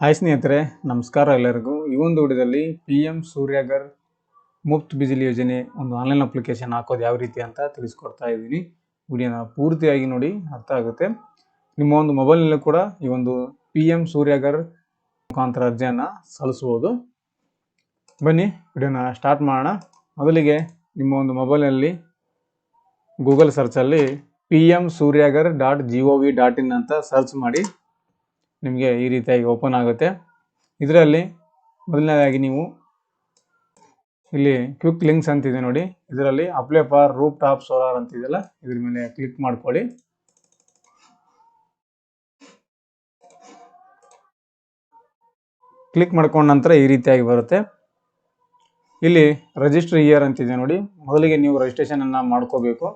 Hi ಸ್ನೇಹಿತರೆ, ನಮಸ್ಕಾರ ಎಲ್ಲರಿಗೂ. ಈ ಒಂದು ವಿಡಿಯೋದಲ್ಲಿ ಪಿ ಎಂ ಸೂರ್ಯಗರ್ ಮುಫ್ತ್ ಬಿಜಿಲಿ ಯೋಜನೆ ಒಂದು ಆನ್ಲೈನ್ ಅಪ್ಲಿಕೇಶನ್ ಹಾಕೋದು ಯಾವ ರೀತಿ ಅಂತ ತಿಳಿಸ್ಕೊಡ್ತಾ ಇದ್ದೀನಿ. ವಿಡಿಯೋನ ಪೂರ್ತಿಯಾಗಿ ನೋಡಿ, ಅರ್ಥ ಆಗುತ್ತೆ. ನಿಮ್ಮ ಒಂದು ಮೊಬೈಲ್ನಲ್ಲೂ ಕೂಡ ಈ ಒಂದು ಪಿ ಎಂ ಸೂರ್ಯಗರ್ ಮುಖಾಂತರ ಅರ್ಜಿಯನ್ನು ಸಲ್ಲಿಸ್ಬೋದು. ಬನ್ನಿ, ವಿಡಿಯೋನ ಸ್ಟಾರ್ಟ್ ಮಾಡೋಣ. ಮೊದಲಿಗೆ ನಿಮ್ಮ ಒಂದು ಮೊಬೈಲ್ನಲ್ಲಿ Google ಸರ್ಚಲ್ಲಿ P M Suryaghar dot G O V dot in ಅಂತ ಸರ್ಚ್ ಮಾಡಿ. ನಿಮಗೆ ಈ ರೀತಿಯಾಗಿ ಓಪನ್ ಆಗುತ್ತೆ. ಇದರಲ್ಲಿ ಮೊದಲನೇದಾಗಿ ನೀವು ಇಲ್ಲಿ ಕ್ವಿಕ್ ಲಿಂಕ್ಸ್ ಅಂತಿದೆ ನೋಡಿ. ಇದರಲ್ಲಿ apply for Roop top solar ಅಂತಿದೆಯಲ್ಲ, ಇದ್ರ ಮೇಲೆ ಕ್ಲಿಕ್ ಮಾಡ್ಕೊಳ್ಳಿ. ಕ್ಲಿಕ್ ಮಾಡ್ಕೊಂಡ ನಂತರ ಈ ರೀತಿಯಾಗಿ ಬರುತ್ತೆ. ಇಲ್ಲಿ ರಿಜಿಸ್ಟರ್ ಇಯರ್ ಅಂತಿದೆ ನೋಡಿ. ಮೊದಲಿಗೆ ನೀವು ರಿಜಿಸ್ಟ್ರೇಷನ್ ಅನ್ನ ಮಾಡ್ಕೋಬೇಕು.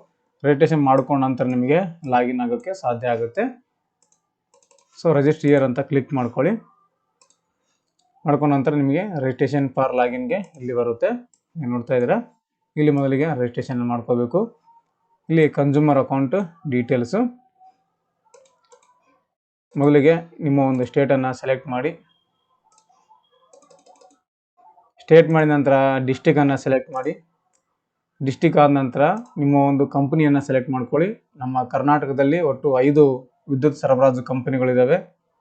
ರಿಜಿಸ್ಟ್ರೇಷನ್ ಮಾಡ್ಕೊಂಡ ನಂತರ ನಿಮಗೆ ಲಾಗಿನ್ ಆಗೋಕ್ಕೆ ಸಾಧ್ಯ ಆಗುತ್ತೆ. ಸೊ ರಿಜಿಸ್ಟರ್ ಇಯರ್ ಅಂತ ಕ್ಲಿಕ್ ಮಾಡ್ಕೊಳ್ಳಿ. ಮಾಡ್ಕೊಂಡ ನಂತರ ನಿಮಗೆ ರಿಜಿಸ್ಟ್ರೇಷನ್ ಫಾರ್ ಲಾಗಿನ್ಗೆ ಇಲ್ಲಿ ಬರುತ್ತೆ. ನೀವು ನೋಡ್ತಾ ಇದ್ದೀರಾ? ಇಲ್ಲಿ ಮೊದಲಿಗೆ ರಿಜಿಸ್ಟ್ರೇಷನ್ ಮಾಡ್ಕೋಬೇಕು. ಇಲ್ಲಿ ಕನ್ಸ್ಯೂಮರ್ ಅಕೌಂಟ್ ಡೀಟೇಲ್ಸು ಮೊದಲಿಗೆ ನಿಮ್ಮ ಒಂದು ಸ್ಟೇಟನ್ನು ಸೆಲೆಕ್ಟ್ ಮಾಡಿ. ಸ್ಟೇಟ್ ಮಾಡಿದ ನಂತರ ಡಿಸ್ಟಿಕನ್ನು ಸೆಲೆಕ್ಟ್ ಮಾಡಿ. ಡಿಸ್ಟಿಕ್ ಆದ ನಂತರ ನಿಮ್ಮ ಒಂದು ಕಂಪನಿಯನ್ನು ಸೆಲೆಕ್ಟ್ ಮಾಡ್ಕೊಳ್ಳಿ. ನಮ್ಮ ಕರ್ನಾಟಕದಲ್ಲಿ ಒಟ್ಟು ಐದು ವಿದ್ಯುತ್ ಸರಬರಾಜು ಕಂಪನಿಗಳಿದ್ದಾವೆ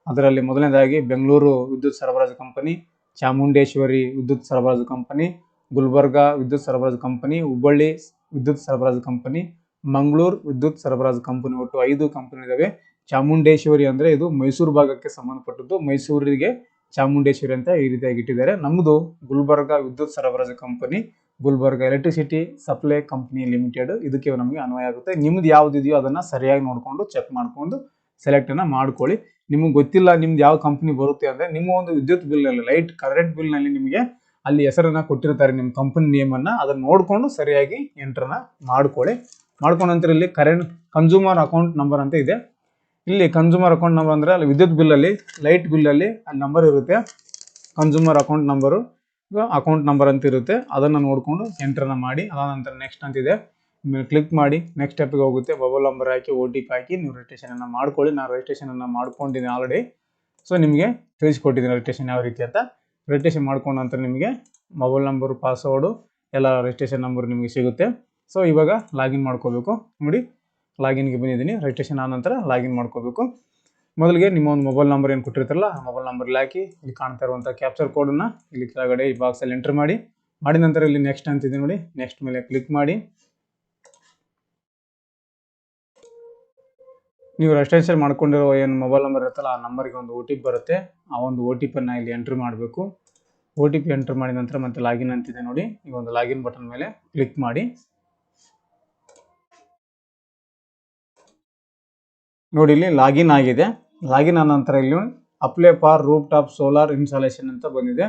ಅದರಲ್ಲಿ ಮೊದಲನೇದಾಗಿ ಬೆಂಗಳೂರು ವಿದ್ಯುತ್ ಸರಬರಾಜು ಕಂಪನಿ, ಚಾಮುಂಡೇಶ್ವರಿ ವಿದ್ಯುತ್ ಸರಬರಾಜು ಕಂಪನಿ, ಗುಲ್ಬರ್ಗಾ ವಿದ್ಯುತ್ ಸರಬರಾಜು ಕಂಪನಿ, ಹುಬ್ಬಳ್ಳಿ ವಿದ್ಯುತ್ ಸರಬರಾಜು ಕಂಪನಿ, ಮಂಗಳೂರು ವಿದ್ಯುತ್ ಸರಬರಾಜು ಕಂಪನಿ ಒಟ್ಟು ಐದು ಕಂಪನಿ ಇದ್ದಾವೆ ಚಾಮುಂಡೇಶ್ವರಿ ಅಂದರೆ ಇದು ಮೈಸೂರು ಭಾಗಕ್ಕೆ ಸಂಬಂಧಪಟ್ಟದ್ದು. ಮೈಸೂರಿಗೆ ಚಾಮುಂಡೇಶ್ವರಿ ಅಂತ ಈ ರೀತಿಯಾಗಿ ಇಟ್ಟಿದ್ದಾರೆ. ನಮ್ಮದು ಗುಲ್ಬರ್ಗ ವಿದ್ಯುತ್ ಸರಬರಾಜು company, Gulbarga electricity supply company limited ಇದಕ್ಕೆ ನಮಗೆ ಅನ್ವಯ ಆಗುತ್ತೆ. ನಿಮ್ದು ಯಾವ್ದಿದೆಯೋ ಅದನ್ನು ಸರಿಯಾಗಿ ನೋಡಿಕೊಂಡು ಚೆಕ್ ಮಾಡಿಕೊಂಡು ಸೆಲೆಕ್ಟನ್ನು ಮಾಡ್ಕೊಳ್ಳಿ. ನಿಮಗೆ ಗೊತ್ತಿಲ್ಲ ನಿಮ್ದು ಯಾವ ಕಂಪ್ನಿ ಬರುತ್ತೆ ಅಂದರೆ ನಿಮ್ಮ ಒಂದು ವಿದ್ಯುತ್ ಬಿಲ್ನಲ್ಲಿ ಲೈಟ್ ಕರೆಂಟ್ ಬಿಲ್ನಲ್ಲಿ ನಿಮಗೆ ಅಲ್ಲಿ ಹೆಸರನ್ನು ಕೊಟ್ಟಿರ್ತಾರೆ ನಿಮ್ಮ ಕಂಪನಿ ನೇಮನ್ನು ಅದನ್ನು ನೋಡಿಕೊಂಡು ಸರಿಯಾಗಿ ಎಂಟ್ರನ್ನ ಮಾಡ್ಕೊಳ್ಳಿ. ಮಾಡ್ಕೊಂಡ ನಂತರ ಇಲ್ಲಿ ಕರೆಂಟ್ ಕನ್ಸ್ಯೂಮರ್ ಅಕೌಂಟ್ ನಂಬರ್ ಅಂತ ಇದೆ. ಇಲ್ಲಿ ಕನ್ಸ್ಯೂಮರ್ ಅಕೌಂಟ್ ನಂಬರ್ ಅಂದರೆ ಅಲ್ಲಿ ವಿದ್ಯುತ್ ಬಿಲ್ಲಲ್ಲಿ ಲೈಟ್ ಬಿಲ್ಲಲ್ಲಿ ಅಲ್ಲಿ ನಂಬರ್ ಇರುತ್ತೆ. Consumer account number account number ಅಂತ ಇರುತ್ತೆ. ಅದನ್ನು ನೋಡಿಕೊಂಡು ಎಂಟ್ರನ್ನ ಮಾಡಿ. ಅದಾದ ನಂತರ ನೆಕ್ಸ್ಟ್ ಅಂತಿದೆ ಕ್ಲಿಕ್ ಮಾಡಿ ನೆಕ್ಸ್ಟ್ ಸ್ಟೆಪ್ಗೆ ಹೋಗುತ್ತೆ. ಮೊಬೈಲ್ ನಂಬರ್ ಹಾಕಿ ಒ ಟಿ ಪಿ ಹಾಕಿ, ನೀವು ರಿಜಿಸ್ಟ್ರೇಷನನ್ನು ಮಾಡ್ಕೊಳ್ಳಿ. ನಾನು ರಿಜಿಸ್ಟ್ರೇಷನನ್ನು ಮಾಡ್ಕೊಂಡಿದ್ದೀನಿ ಆಲ್ರೆಡಿ ಸೊ ನಿಮಗೆ ತಿಳಿಸ್ಕೊಟ್ಟಿದ್ದೀನಿ ರಿಜಿಸ್ಟ್ರೇಷನ್ ಯಾವ ರೀತಿ ಅಂತ. ರಿಜಿಸ್ಟ್ರೇಷನ್ ಮಾಡ್ಕೊಂಡ ನಂತರ ನಿಮಗೆ ಮೊಬೈಲ್ ನಂಬರು ಪಾಸ್ವರ್ಡು ಎಲ್ಲ ರಿಜಿಸ್ಟ್ರೇಷನ್ ನಂಬರ್ ನಿಮಗೆ ಸಿಗುತ್ತೆ. ಸೊ ಇವಾಗ ಲಾಗಿನ್ ಮಾಡ್ಕೋಬೇಕು. ನೋಡಿ ಲಾಗಿನ್ಗೆ ಬಂದಿದ್ದೀನಿ. ರಿಜಿಸ್ಟ್ರೇಷನ್ ಆದ ನಂತರ ಲಾಗಿನ್ ಮಾಡ್ಕೋಬೇಕು. ಮೊದಲಿಗೆ ನಿಮ್ಮ ಒಂದು ಮೊಬೈಲ್ ನಂಬರ್ ಏನು ಕೊಟ್ಟಿರ್ತಾರಲ್ಲ, ಆ ಮೊಬೈಲ್ ನಂಬರ್ಲಿ ಹಾಕಿ, ಇಲ್ಲಿ ಕಾಣ್ತಾ ಇರುವಂಥ ಕ್ಯಾಪ್ಚರ್ ಕೋಡನ್ನು ಇಲ್ಲಿ ಕೆಳಗಡೆ ಈ ಬಾಕ್ಸಲ್ಲಿ ಎಂಟ್ರ್ ಮಾಡಿ. ಮಾಡಿದ ನಂತರ ಇಲ್ಲಿ ನೆಕ್ಸ್ಟ್ ಅಂತಿದೆ ನೋಡಿ. ನೆಕ್ಸ್ಟ್ ಮೇಲೆ ಕ್ಲಿಕ್ ಮಾಡಿ. ನೀವು ರಿಜಿಸ್ಟ್ರೇಷನ್ ಮಾಡ್ಕೊಂಡಿರೋ ಏನು ಮೊಬೈಲ್ ನಂಬರ್ ಇರುತ್ತಲ್ಲ, ಆ ನಂಬರ್ಗೆ ಒಂದು ಒ ಟಿ ಪಿ ಬರುತ್ತೆ. ಆ ಒಂದು ಒ ಟಿ ಪಿಯನ್ನು ಇಲ್ಲಿ ಎಂಟ್ರಿ ಮಾಡಬೇಕು. ಒ ಟಿ ಪಿ ಎಂಟ್ರ್ ಮಾಡಿದ ನಂತರ ಮತ್ತೆ ಲಾಗಿನ್ ಅಂತಿದೆ ನೋಡಿ. ಈ ಒಂದು ಲಾಗಿನ್ ಬಟನ್ ಮೇಲೆ ಕ್ಲಿಕ್ ಮಾಡಿ. ನೋಡಿ, ಇಲ್ಲಿ ಲಾಗಿನ್ ಆಗಿದೆ. ಲಾಗಿನ್ ಆದ ನಂತರ ಇಲ್ಲಿ apply for roof top solar installation ಅಂತ ಬಂದಿದೆ.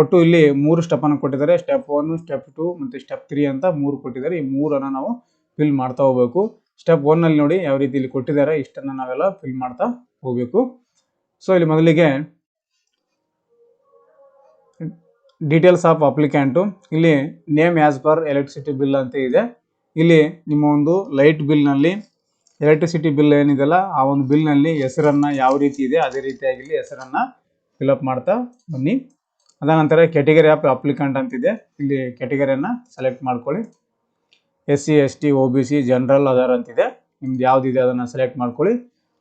ಒಟ್ಟು ಇಲ್ಲಿ ಮೂರು ಸ್ಟೆಪ್ಪನ್ನು ಕೊಟ್ಟಿದ್ದಾರೆ. ಸ್ಟೆಪ್ ಒನ್ ಸ್ಟೆಪ್ ಟು ಮತ್ತು ಸ್ಟೆಪ್ ತ್ರೀ ಅಂತ ಮೂರು ಕೊಟ್ಟಿದ್ದಾರೆ. ಈ ಮೂರನ್ನು ನಾವು ಫಿಲ್ ಮಾಡ್ತಾ ಹೋಗಬೇಕು. ಸ್ಟೆಪ್ ಒನ್ನಲ್ಲಿ ನೋಡಿ ಯಾವ ರೀತಿ ಇಲ್ಲಿ ಕೊಟ್ಟಿದ್ದಾರೆ, ಇಷ್ಟನ್ನು ನಾವೆಲ್ಲ ಫಿಲ್ ಮಾಡ್ತಾ ಹೋಗಬೇಕು. ಸೊ ಇಲ್ಲಿ ಮೊದಲಿಗೆ ಡೀಟೇಲ್ಸ್ ಆಫ್ ಅಪ್ಲಿಕ್ಯಾಂಟು ಇಲ್ಲಿ name as per electricity bill ಅಂತ ಇದೆ. ಇಲ್ಲಿ ನಿಮ್ಮ ಒಂದು ಲೈಟ್ ಬಿಲ್ನಲ್ಲಿ ಎಲೆಕ್ಟ್ರಿಸಿಟಿ ಬಿಲ್ ಏನಿದೆಯಲ್ಲ, ಆ ಒಂದು ಬಿಲ್ನಲ್ಲಿ ಹೆಸರನ್ನು ಯಾವ ರೀತಿ ಇದೆ, ಅದೇ ರೀತಿಯಾಗಿ ಇಲ್ಲಿ ಹೆಸರನ್ನು ಫಿಲಪ್ ಮಾಡ್ತಾ ಬನ್ನಿ. ಅದನಂತರ ನಂತರ ಕೆಟಗರಿ ಆಫ್ ಅಪ್ಲಿಕೆಂಟ್ ಅಂತಿದೆ. ಇಲ್ಲಿ ಕ್ಯಾಟಗರಿಯನ್ನು ಸೆಲೆಕ್ಟ್ ಮಾಡ್ಕೊಳ್ಳಿ. S C S T O B C, general other ಅಂತಿದೆ. ನಿಮ್ದು ಯಾವುದಿದೆ ಅದನ್ನು ಸೆಲೆಕ್ಟ್ ಮಾಡ್ಕೊಳ್ಳಿ.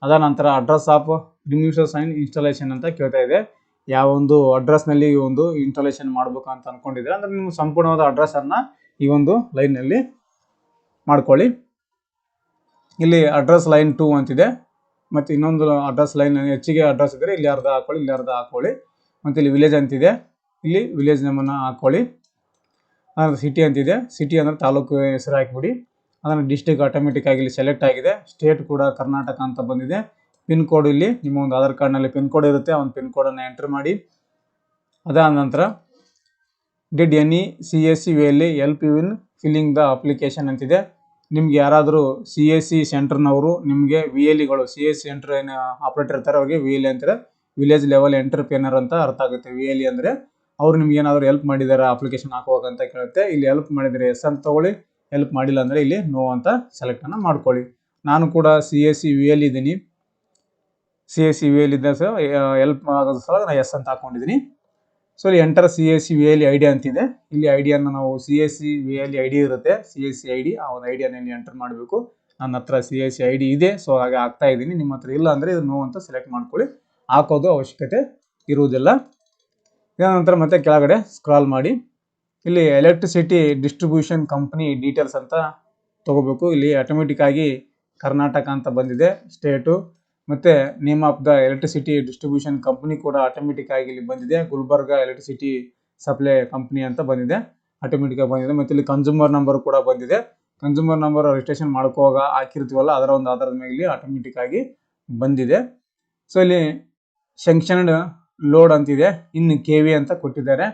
ಅದಾದ ನಂತರ ಅಡ್ರೆಸ್ ಆಫ್ ರಿಮ್ಯೂಷನ್ ಸೈನ್ ಇನ್ಸ್ಟಾಲೇಷನ್ ಅಂತ ಕೇಳ್ತಾ ಇದೆ. ಯಾವ ಒಂದು ಅಡ್ರೆಸ್ನಲ್ಲಿ ಈ ಒಂದು ಇನ್ಸ್ಟಾಲೇಷನ್ ಮಾಡಬೇಕು ಅಂತ ಅಂದ್ಕೊಂಡಿದ್ರೆ ಅಂದರೆ ನಿಮ್ಮ ಸಂಪೂರ್ಣವಾದ ಅಡ್ರೆಸ್ಸನ್ನು ಈ ಒಂದು ಲೈನ್ನಲ್ಲಿ ಮಾಡ್ಕೊಳ್ಳಿ. ಇಲ್ಲಿ ಅಡ್ರೆಸ್ ಲೈನ್ ಟೂ ಅಂತಿದೆ. ಮತ್ತು ಇನ್ನೊಂದು ಅಡ್ರೆಸ್ ಲೈನ್ ಹೆಚ್ಚಿಗೆ ಅಡ್ರೆಸ್ ಇದ್ದರೆ ಇಲ್ಲಿ ಅರ್ಧ ಹಾಕೊಳ್ಳಿ, ಇಲ್ಲಿ ಅರ್ಧ ಹಾಕೊಳ್ಳಿ. ಮತ್ತು ಇಲ್ಲಿ ವಿಲೇಜ್ ಅಂತಿದೆ. ಇಲ್ಲಿ ವಿಲೇಜ್ ನಮ್ಮನ್ನು ಹಾಕ್ಕೊಳ್ಳಿ ಅದ್ರ ಸಿಟಿ ಅಂತಿದೆ. ಸಿಟಿ ಅಂದರೆ ತಾಲೂಕು ಹೆಸರು ಹಾಕಿಬಿಡಿ. ಅದನ್ನು ಡಿಸ್ಟಿಕ್ ಆಟೋಮೆಟಿಕ್ ಆಗಿ ಸೆಲೆಕ್ಟ್ ಆಗಿದೆ. ಸ್ಟೇಟ್ ಕೂಡ ಕರ್ನಾಟಕ ಅಂತ ಬಂದಿದೆ. ಪಿನ್ ಕೋಡ್ ಇಲ್ಲಿ ನಿಮ್ಮ ಒಂದು ಆಧಾರ್ ಕಾರ್ಡ್ನಲ್ಲಿ ಪಿನ್ ಕೋಡ್ ಇರುತ್ತೆ. ಒಂದು ಪಿನ್ ಕೋಡನ್ನು ಎಂಟ್ರ್ ಮಾಡಿ. ಅದಾದ ನಂತರ did any C S C V L E help you in filling the application ಅಂತಿದೆ. ನಿಮ್ಗೆ ಯಾರಾದರೂ ಸಿ ಎಸ್ ಸಿ ಸೆಂಟ್ರ್ನವರು ನಿಮಗೆ ವಿ ಎಲ್ ಇಗಳು ಸಿ ಎಸ್ ಸಿ ಸೆಂಟರ್ ಏನು ಆಪ್ರೇಟರ್ ಇರ್ತಾರೆ, ಅವ್ರಿಗೆ ವಿ ಎಲ್ ಅಂತಾರೆ. ವಿಲೇಜ್ ಲೆವೆಲ್ ಎಂಟರ್ಪ್ರಿನರ್ ಅಂತ ಅರ್ಥ ಆಗುತ್ತೆ. ವಿ ಎಲ್ ಇ ಅಂದರೆ ಅವ್ರು ನಿಮ್ಗೆ ಏನಾದರೂ ಹೆಲ್ಪ್ ಮಾಡಿದ್ದಾರೆ ಅಪ್ಲಿಕೇಶನ್ ಹಾಕುವಾಗ ಅಂತ ಕೇಳುತ್ತೆ, ಇಲ್ಲಿ ಹೆಲ್ಪ್ ಮಾಡಿದರೆ ಎಸ್ ಅಂತ ತಗೊಳ್ಳಿ ಹೆಲ್ಪ್ ಮಾಡಿಲ್ಲ ಅಂದರೆ ಇಲ್ಲಿ ನೋ ಅಂತ ಸೆಲೆಕ್ಟನ್ನು ಮಾಡ್ಕೊಳ್ಳಿ. ನಾನು ಕೂಡ C S C V L ಇದ್ದೀನಿ. C S C V L ಇದ್ದ ಸಹ ಹೆಲ್ಪ್ ಆಗೋದು ಸಲ ನಾನು ಎಸ್ ಅಂತ ಹಾಕೊಂಡಿದ್ದೀನಿ. ಸೊ ಇಲ್ಲಿ enter C S C V L I D ಅಂತಿದೆ. ಇಲ್ಲಿ ಐ ನಾವು C S C V L I D ಇರುತ್ತೆ. C S C I D ಆ ಒಂದು ಐ ಡಿಯನ್ನು ಇಲ್ಲಿ ಎಂಟರ್ ಮಾಡಬೇಕು. ನನ್ನ ಹತ್ರ C S C I D ಇದೆ ಸೊ ಹಾಗೆ ಆಗ್ತಾ ಇದ್ದೀನಿ. ನಿಮ್ಮ ಹತ್ರ ಇಲ್ಲ ಅಂದರೆ ಇದು ನೋ ಅಂತ ಸೆಲೆಕ್ಟ್ ಮಾಡ್ಕೊಳ್ಳಿ. ಹಾಕೋದು ಅವಶ್ಯಕತೆ ಇರುವುದಿಲ್ಲ. ನಂತರ ಮತ್ತೆ ಕೆಳಗಡೆ ಸ್ಕ್ರಾಲ್ ಮಾಡಿ. ಇಲ್ಲಿ ಎಲೆಕ್ಟ್ರಿಸಿಟಿ ಡಿಸ್ಟ್ರಿಬ್ಯೂಷನ್ ಕಂಪ್ನಿ ಡೀಟೇಲ್ಸ್ ಅಂತ ತಗೋಬೇಕು. ಇಲ್ಲಿ ಆಟೋಮೆಟಿಕ್ ಆಗಿ ಕರ್ನಾಟಕ ಅಂತ ಬಂದಿದೆ ಸ್ಟೇಟು ಮತ್ತೆ name of the electricity distribution company ಕೂಡ ಆಟೋಮೆಟಿಕ್ ಆಗಿ ಇಲ್ಲಿ ಬಂದಿದೆ. ಗುಲ್ಬರ್ಗ ಎಲೆಕ್ಟ್ರಿಸಿಟಿ ಸಪ್ಲೈ ಕಂಪ್ನಿ ಅಂತ ಬಂದಿದೆ ಆಟೋಮೆಟಿಕ್ ಆಗಿ ಬಂದಿದೆ. ಮತ್ತೆ ಇಲ್ಲಿ ಕನ್ಸ್ಯೂಮರ್ ನಂಬರ್ ಕೂಡ ಬಂದಿದೆ. ಕನ್ಸ್ಯೂಮರ್ ನಂಬರ್ ರಿಜಿಸ್ಟ್ರೇಷನ್ ಮಾಡ್ಕೋವಾಗ ಹಾಕಿರ್ತೀವಲ್ಲ, ಅದರ ಒಂದು ಆಧಾರದ ಮೇಲೆ ಇಲ್ಲಿ ಆಟೋಮೆಟಿಕ್ ಆಗಿ ಬಂದಿದೆ. ಸೊ ಇಲ್ಲಿ ಶಂಕ್ಷನ್ಡ್ ಲೋಡ್ ಅಂತಿದೆ. ಇನ್ನು ಕೆ ವಿ ಅಂತ ಕೊಟ್ಟಿದ್ದಾರೆ.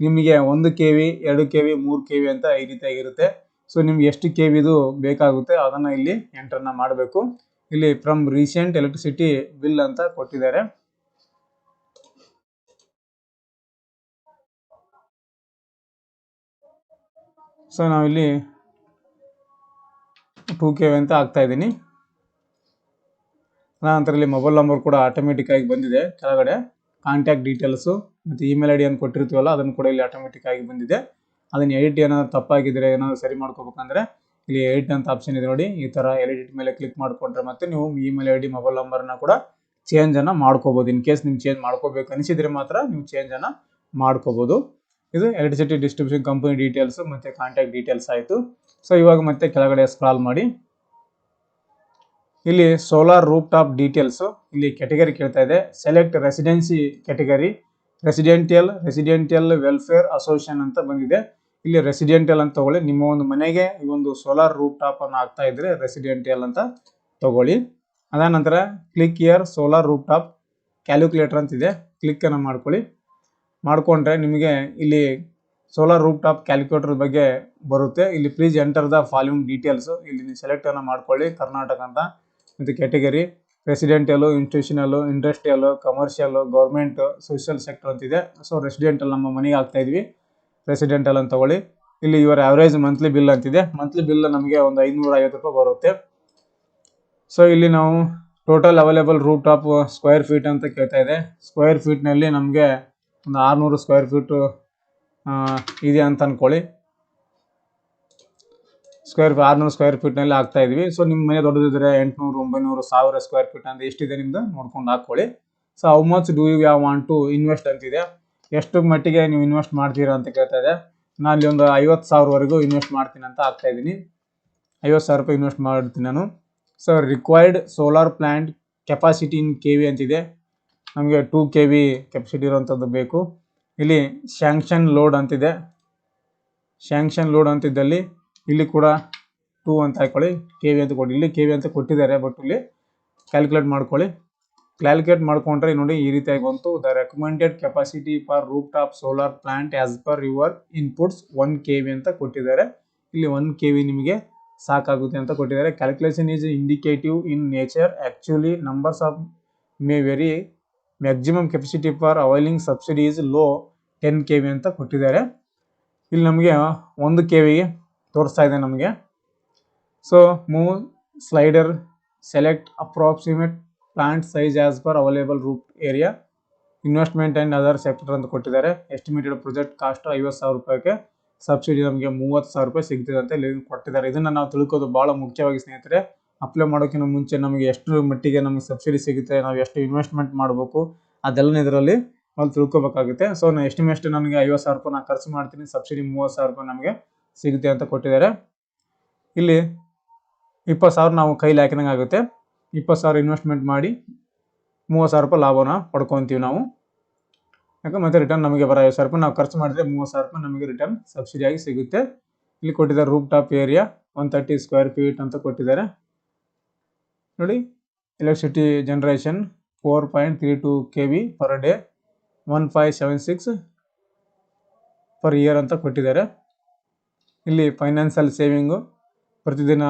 ನಿಮಗೆ ಒಂದು ಕೆ ವಿ ಎರಡು ಕೆ ವಿ ಮೂರು ಕೆ ವಿ ಅಂತ ಈ ರೀತಿಯಾಗಿರುತ್ತೆ ಸೊ ನಿಮ್ಗೆ ಎಷ್ಟು ಕೆ ವಿದು ಬೇಕಾಗುತ್ತೆ ಅದನ್ನು ಇಲ್ಲಿ ಎಂಟ್ರನ್ನ ಮಾಡಬೇಕು. ಇಲ್ಲಿ ಫ್ರಮ್ ರೀಸೆಂಟ್ ಎಲೆಕ್ಟ್ರಿಸಿಟಿ ಬಿಲ್ ಅಂತ ಕೊಟ್ಟಿದ್ದಾರೆ. ಸೊ ನಾವಿಲ್ಲಿ ಟೂ ಕೆ ವಿ ಅಂತ ಹಾಕ್ತಾ ಇದ್ದೀನಿ. ನಂತರ ಇಲ್ಲಿ ಮೊಬೈಲ್ ನಂಬರ್ ಕೂಡ ಆಟೋಮೆಟಿಕ್ ಆಗಿ ಬಂದಿದೆ ಕೆಳಗಡೆ. ಕಾಂಟ್ಯಾಕ್ಟ್ ಡೀಟೇಲ್ಸು ಮತ್ತು ಇಮೇಲ್ ಐ ಡಿ ಅನ್ನು ಕೊಟ್ಟಿರ್ತೀವಲ್ಲ, ಅದನ್ನು ಕೂಡ ಇಲ್ಲಿ ಆಟೋಮೆಟಿಕ್ ಆಗಿ ಬಂದಿದೆ. ಅದನ್ನು ಎಡಿಟ್ ಏನಾದ್ರು ತಪ್ಪಾಗಿದ್ದರೆ ಏನಾದರೂ ಸರಿ ಮಾಡ್ಕೋಬೇಕಂದ್ರೆ ಇಲ್ಲಿ ಎಡಿಟ್ ಅಂತ ಆಪ್ಷನ್ ಇದೆ ನೋಡಿ. ಈ ಥರ ಎಡಿಟ್ ಮೇಲೆ ಕ್ಲಿಕ್ ಮಾಡಿಕೊಂಡ್ರೆ ಮತ್ತೆ ನೀವು ಇಮೇಲ್ ಐ ಡಿ ಮೊಬೈಲ್ ನಂಬರ್ನ ಕೂಡ ಚೇಂಜನ್ನು ಮಾಡ್ಕೋಬೋದು. ಇನ್ ಕೇಸ್ ನಿಮ್ಗೆ ಚೇಂಜ್ ಮಾಡ್ಕೋಬೇಕು ಅನಿಸಿದರೆ ಮಾತ್ರ ನೀವು ಚೇಂಜನ್ನು ಮಾಡ್ಕೋಬೋದು. ಇದು ಎಲೆಕ್ಟ್ರಿಸಿಟಿ ಡಿಸ್ಟ್ರಿಬ್ಯೂಷನ್ ಕಂಪನಿ ಡೀಟೇಲ್ಸ್ ಮತ್ತು ಕಾಂಟ್ಯಾಕ್ಟ್ ಡೀಟೇಲ್ಸ್ ಆಯಿತು. ಸೊ ಇವಾಗ ಮತ್ತೆ ಕೆಳಗಡೆ ಸ್ಕ್ರಾಲ್ ಮಾಡಿ. ಇಲ್ಲಿ ಸೋಲಾರ್ ರೂಪ್ ಟಾಪ್ ಡೀಟೇಲ್ಸು ಇಲ್ಲಿ ಕೆಟಗರಿ ಕೇಳ್ತಾ ಇದೆ. Select residency category residential residential welfare association ಅಂತ ಬಂದಿದೆ. ಇಲ್ಲಿ ರೆಸಿಡೆಂಟಿಯಲ್ ಅಂತ ತಗೊಳ್ಳಿ. ನಿಮ್ಮ ಒಂದು ಮನೆಗೆ ಈ ಒಂದು ಸೋಲಾರ್ ರೂಪ್ ಟಾಪ್ ಅನ್ನು ಹಾಕ್ತಾ ಇದ್ರೆ ರೆಸಿಡೆಂಟಿಯಲ್ ಅಂತ ತಗೊಳ್ಳಿ. ಅದಾದ ನಂತರ click here solar roof top calculator ಅಂತಿದೆ ಕ್ಲಿಕ್ ಅನ್ನು ಮಾಡ್ಕೊಳ್ಳಿ. ಮಾಡಿಕೊಂಡ್ರೆ ನಿಮಗೆ ಇಲ್ಲಿ ಸೋಲಾರ್ ರೂಪ್ ಟಾಪ್ ಕ್ಯಾಲ್ಕುಲೇಟರ್ ಬಗ್ಗೆ ಬರುತ್ತೆ. ಇಲ್ಲಿ please enter the following details ಇಲ್ಲಿ ಸೆಲೆಕ್ಟ್ ಅನ್ನು ಮಾಡ್ಕೊಳ್ಳಿ. ಕರ್ನಾಟಕ ಅಂತ. ಮತ್ತು category residential institutional industrial commercial government social sector ಅಂತಿದೆ ಸೊ ರೆಸಿಡೆಂಟಲ್ ನಮ್ಮ ಮನೆಗೆ ಹಾಕ್ತಾ ಇದ್ವಿ. ರೆಸಿಡೆಂಟಲ್ ಅಂತ ತಗೊಳ್ಳಿ. ಇಲ್ಲಿ ಇವರ ಆವ್ರೇಜ್ ಮಂತ್ಲಿ ಬಿಲ್ ಅಂತಿದೆ ಮಂತ್ಲಿ ಬಿಲ್ ನಮಗೆ ಒಂದು ಐನೂರ ಐವತ್ತು ರೂಪಾಯಿ ಬರುತ್ತೆ. ಸೊ ಇಲ್ಲಿ ನಾವು total available roof top square feet ಅಂತ ಕೇಳ್ತಾ ಇದೆ. ಸ್ಕ್ವೇರ್ ಫೀಟ್ನಲ್ಲಿ ನಮಗೆ ಒಂದು ಆರುನೂರು ಸ್ಕ್ವೇರ್ ಫೀಟು ಇದೆ ಅಂತ ಅಂದ್ಕೊಳ್ಳಿ ಸ್ಕ್ವೇರ್ ಆರ್ನೂರು ಸ್ಕ್ವೇರ್ ಫೀಟ್ನಲ್ಲಿ ಹಾಕ್ತಾ ಇದ್ವಿ. ಸೊ ನಿಮ್ಮ ಮನೆ ದೊಡ್ಡದಿದ್ರೆ ಎಂಟುನೂರು, ಒಂಬೈನೂರು, ಸಾವಿರ ಸ್ಕ್ವೇರ್ ಫೀಟ್ ಅಂತ ಎಷ್ಟಿದೆ ನಿಮ್ದು? ನೋಡ್ಕೊಂಡು ಹಾಕ್ಕೊಳ್ಳಿ. So how much do you ಯಾವ ವಾಂಟ್ ಟು ಇನ್ವೆಸ್ಟ್ ಅಂತಿದೆ ಎಷ್ಟು ಮಟ್ಟಿಗೆ ನೀವು ಇನ್ವೆಸ್ಟ್ ಮಾಡ್ತೀರಾ ಅಂತ ಕೇಳ್ತಾ ಇದೆ ನಾನು ಅಲ್ಲಿ ಒಂದು ಐವತ್ತು ಸಾವಿರವರೆಗೂ ಇನ್ವೆಸ್ಟ್ ಮಾಡ್ತೀನಿ ಅಂತ ಹಾಕ್ತಾ ಇದ್ದೀನಿ. ಐವತ್ತು ಸಾವಿರ ರೂಪಾಯಿ ಇನ್ವೆಸ್ಟ್ ಮಾಡ್ತೀನಿ ನಾನು. So required solar plant capacity in K V ಅಂತಿದೆ. ನಮಗೆ ಟೂ ಕೆ ವಿ ಕೆಪಾಸಿಟಿ ಇರೋವಂಥದ್ದು ಬೇಕು. ಇಲ್ಲಿ ಶ್ಯಾಂಕ್ಷನ್ ಲೋಡ್ ಅಂತಿದೆ. ಶ್ಯಾಂಕ್ಷನ್ ಲೋಡ್ ಅಂತಿದ್ದಲ್ಲಿ ಇಲ್ಲಿ ಕೂಡ ಟೂ ಅಂತ ಹಾಕೊಳ್ಳಿ. ಕೆ ವಿ ಅಂತ ಕೊಡಿ. ಇಲ್ಲಿ ಕೆ ವಿ ಅಂತ ಕೊಟ್ಟಿದ್ದಾರೆ ಬಟ್ ಇಲ್ಲಿ ಕ್ಯಾಲ್ಕುಲೇಟ್ ಮಾಡ್ಕೊಳ್ಳಿ. ಕ್ಯಾಲ್ಕುಲೇಟ್ ಮಾಡ್ಕೊಂಡ್ರೆ ನೋಡಿ ಈ ರೀತಿಯಾಗಿ ಬಂತು. The recommended capacity for roof top solar plant as per your inputs one K V ಅಂತ ಕೊಟ್ಟಿದ್ದಾರೆ. ಇಲ್ಲಿ ಒನ್ ಕೆ ವಿ ನಿಮಗೆ ಸಾಕಾಗುತ್ತೆ ಅಂತ ಕೊಟ್ಟಿದ್ದಾರೆ. Calculation is indicative in nature actually numbers of may vary maximum capacity for availing subsidy is low ten K V ಅಂತ ಕೊಟ್ಟಿದ್ದಾರೆ. ಇಲ್ಲಿ ನಮಗೆ ಒಂದು ಕೆ ವಿಗೆ ತೋರಿಸ್ತಾ ಇದೆ ನಮಗೆ. So move slider select approximate plant size as per available roof area investment and other sector ಅಂತ ಕೊಟ್ಟಿದ್ದಾರೆ. ಎಸ್ಟಿಮೇಟೆಡ್ ಪ್ರಾಜೆಕ್ಟ್ ಕಾಸ್ಟ್ ಐವತ್ತು ಸಾವಿರ ರೂಪಾಯಿಗೆ ಸಬ್ಸಿಡಿ ನಮಗೆ ಮೂವತ್ತು ಸಾವಿರ ರೂಪಾಯಿ ಸಿಗ್ತಿದೆ ಅಂತ ಇಲ್ಲಿ ಕೊಟ್ಟಿದ್ದಾರೆ. ಇದನ್ನು ನಾವು ತಿಳ್ಕೋದು ಭಾಳ ಮುಖ್ಯವಾಗಿ ಸ್ನೇಹಿತರೆ ಅಪ್ಲೈ ಮಾಡೋಕ್ಕಿಂತ ಮುಂಚೆ ನಮಗೆ ಎಷ್ಟು ಮಟ್ಟಿಗೆ ನಮಗೆ ಸಬ್ಸಿಡಿ ಸಿಗುತ್ತೆ, ನಾವು ಎಷ್ಟು ಇನ್ವೆಸ್ಟ್ಮೆಂಟ್ ಮಾಡಬೇಕು ಅದೆಲ್ಲ ಇದರಲ್ಲಿ ನಾವು ತಿಳ್ಕೊಬೇಕಾಗುತ್ತೆ. ಸೊ ನಾನು ಎಸ್ಟಿಮೇಟ್ ನನಗೆ ಐವತ್ತು ಸಾವಿರ ರೂಪಾಯಿ ನಾನು ಖರ್ಚು ಮಾಡ್ತೀನಿ ಸಬ್ಸಿಡಿ ಮೂವತ್ತು ಸಾವಿರ ರೂಪಾಯಿ ನಮಗೆ. ಸಿಗುತ್ತೆ ಅಂತ ಕೊಟ್ಟಿದ್ದಾರೆ. ಇಲ್ಲಿ ಇಪ್ಪತ್ತು ಸಾವಿರ ನಾವು ಕೈಲಿ ಹಾಕಿದಂಗೆ ಆಗುತ್ತೆ. ಇಪ್ಪತ್ತು ಸಾವಿರ ಇನ್ವೆಸ್ಟ್ಮೆಂಟ್ ಮಾಡಿ ಮೂವತ್ತು ಸಾವಿರ ರೂಪಾಯಿ ಲಾಭನ ಪಡ್ಕೊತೀವಿ ನಾವು. ಯಾಕೆ ಮತ್ತೆ ರಿಟರ್ನ್ ನಮಗೆ ಬರೋ ಐವತ್ತು ಸಾವಿರ ನಾವು ಖರ್ಚು ಮಾಡಿದ್ರೆ ಮೂವತ್ತು ಸಾವಿರ ರೂಪಾಯಿ ನಮಗೆ ರಿಟರ್ನ್ ಸಬ್ಸಿಡಿಯಾಗಿ ಸಿಗುತ್ತೆ. ಇಲ್ಲಿ ಕೊಟ್ಟಿದ್ದಾರೆ roof top area one thirty square feet ಅಂತ ಕೊಟ್ಟಿದ್ದಾರೆ. ನೋಡಿ electricity generation four point three two K V per day one five seven six per year ಅಂತ ಕೊಟ್ಟಿದ್ದಾರೆ. ಇಲ್ಲಿ ಫೈನಾನ್ಸಿಯಲ್ ಸೇವಿಂಗು ಪ್ರತಿದಿನ